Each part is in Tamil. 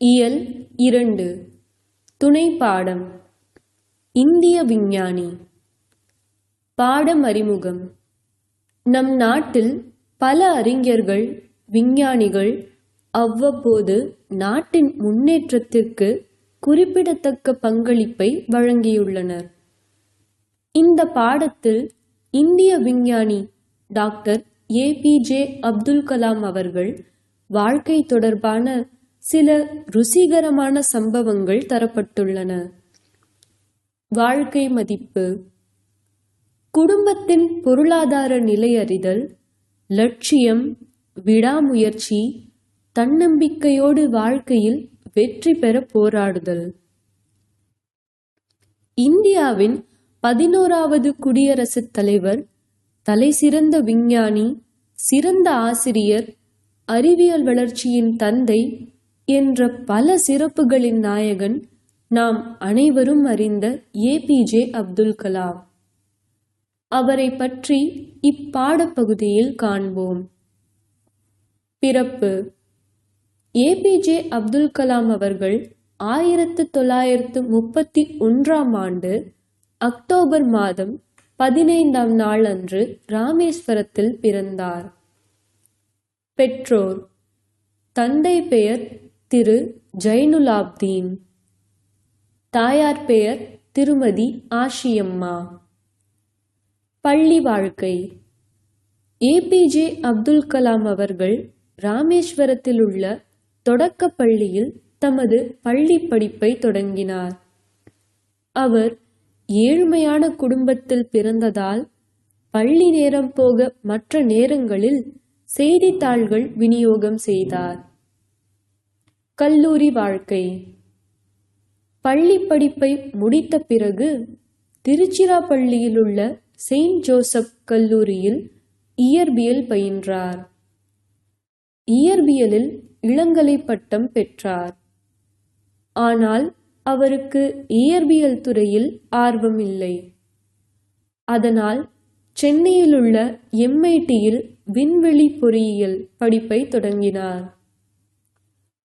இயல் இரண்டு. துணை பாடம். இந்திய விஞ்ஞானி. பாடம் அறிமுகம் நம் நாட்டில் பல அறிஞர்கள் விஞ்ஞானிகள் அவ்வப்போது நாட்டின் முன்னேற்றத்திற்கு குறிப்பிடத்தக்க பங்களிப்பை வழங்கியுள்ளனர். இந்த பாடத்தில் இந்திய விஞ்ஞானி டாக்டர் ஏபிஜே அப்துல் கலாம் அவர்கள் வாழ்க்கை தொடர்பான சில ருசிகரமான சம்பவங்கள் தரப்பட்டுள்ளன. வாழ்க்கை மதிப்பு. குடும்பத்தின் பொருளாதார நிலை அறிதல். லட்சியம் விடாமுயற்சி தன்னம்பிக்கையோடு வாழ்க்கையில் வெற்றி பெற போராடுதல். இந்தியாவின் பதினோராவது குடியரசுத் தலைவர் தலைசிறந்த விஞ்ஞானி சிறந்த ஆசிரியர் அறிவியல் வளர்ச்சியின் தந்தை என்ற பல சிறப்புகளின் நாயகன் நாம் அனைவரும் அறிந்த ஏபிஜே அப்துல் கலாம். அவரை பற்றி இப்பாடப்பகுதியில் காண்போம். பிறப்பு. ஏபிஜே அப்துல் கலாம் அவர்கள் ஆயிரத்து தொள்ளாயிரத்து முப்பத்தி ஒன்றாம் ஆண்டு அக்டோபர் மாதம் பதினைந்தாம் நாள் அன்று ராமேஸ்வரத்தில் பிறந்தார். பெற்றோர். தந்தை பெயர் திரு ஜைனுலாப்தீன். தாயார் பெயர் திருமதி ஆஷியம்மா. பள்ளி வாழ்க்கை. ஏபிஜே அப்துல் கலாம் அவர்கள் ராமேஸ்வரத்தில் உள்ள தொடக்க பள்ளியில் தமது பள்ளி படிப்பை தொடங்கினார். அவர் ஏழ்மையான குடும்பத்தில் பிறந்ததால் பள்ளி நேரம் போக மற்ற நேரங்களில் செய்தித்தாள்கள் விநியோகம் செய்தார். கல்லூரி வாழ்க்கை. பள்ளி படிப்பை முடித்த பிறகு திருச்சிராப்பள்ளியில் உள்ள செயின்ட் ஜோசப் கல்லூரியில் இயற்பியல் பயின்றார். இயற்பியலில் இளங்கலை பட்டம் பெற்றார். ஆனால் அவருக்கு இயற்பியல் துறையில் ஆர்வம் இல்லை. அதனால் சென்னையில் உள்ள எம்ஐடியில் விண்வெளி பொறியியல் படிப்பை தொடங்கினார்.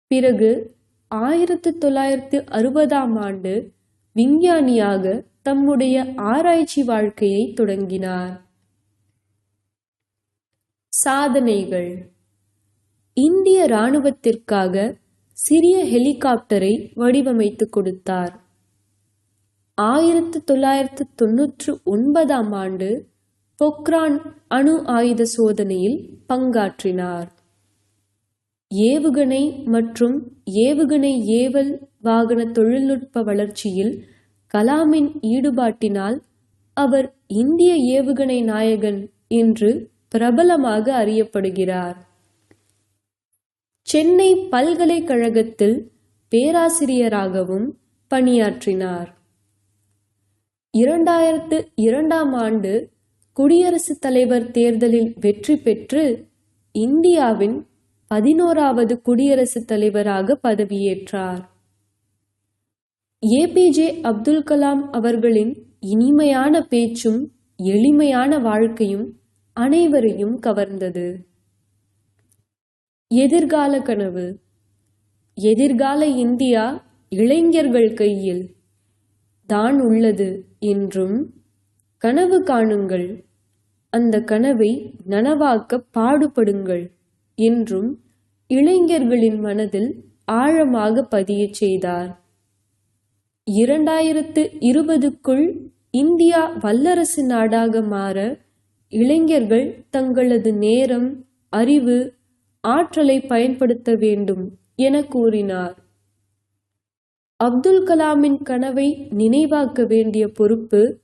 பிறகு ஆயிரத்து தொள்ளாயிரத்து அறுபதாம் ஆண்டு விஞ்ஞானியாக தம்முடைய ஆராய்ச்சி வாழ்க்கையை தொடங்கினார். சாதனைகள். இந்திய இராணுவத்திற்காக சிறிய ஹெலிகாப்டரை வடிவமைத்து கொடுத்தார். ஆயிரத்து தொள்ளாயிரத்து தொன்னூற்று ஒன்பதாம் ஆண்டு பொக்ரான் அணு ஆயுத சோதனையில் பங்காற்றினார். ஏவுகணை மற்றும் ஏவுகணை ஏவல் வாகன தொழில்நுட்ப வளர்ச்சியில் கலாமின் ஈடுபாட்டினால் அவர் இந்திய ஏவுகணை நாயகன் என்று பிரபலமாக அறியப்படுகிறார். சென்னை பல்கலைக்கழகத்தில் பேராசிரியராகவும் பணியாற்றினார். இரண்டாயிரத்து இரண்டாம் ஆண்டு குடியரசுத் தலைவர் தேர்தலில் வெற்றி பெற்று இந்தியாவின் பதினோராவது குடியரசுத் தலைவராக பதவியேற்றார். ஏபிஜே அப்துல் கலாம் அவர்களின் இனிமையான பேச்சும் எளிமையான வாழ்க்கையும் அனைவரையும் கவர்ந்தது. எதிர்கால கனவு. எதிர்கால இந்தியா இளைஞர்கள் கையில் தான் உள்ளது என்றும் கனவு காணுங்கள். அந்த கனவை நனவாக்க பாடுபடுங்கள். என்றும் இளைஞர்களின் மனதில் ஆழமாக பதியச் செய்தார். இரண்டாயிரத்து இருபதுக்குள் இந்தியா வல்லரசு நாடாக மாற இளைஞர்கள் தங்களது நேரம் அறிவு ஆற்றலை பயன்படுத்த வேண்டும் என கூறினார். அப்துல் கலாமின் கனவை நினைவாக்க வேண்டிய பொறுப்பு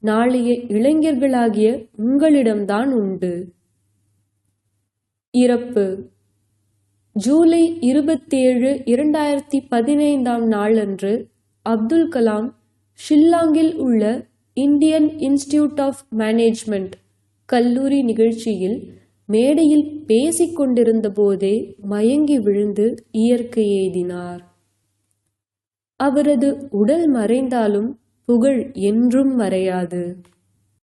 நாளைய இளைஞர்களாகிய உங்களிடம்தான் உண்டு. இறப்பு. ஜூலை இருபத்தேழு இரண்டாயிரத்தி பதினைந்தாம் நாளன்று அப்துல் கலாம் ஷில்லாங்கில் உள்ள இந்தியன் இன்ஸ்டிடியூட் ஆஃப் மேனேஜ்மெண்ட் கல்லூரி நிகழ்ச்சியில் மேடையில் பேசிக்கொண்டிருந்த போதே மயங்கி விழுந்து இயற்கை எய்தினார். அவரது உடல் மறைந்தாலும் புகழ் என்றும் மறையாது.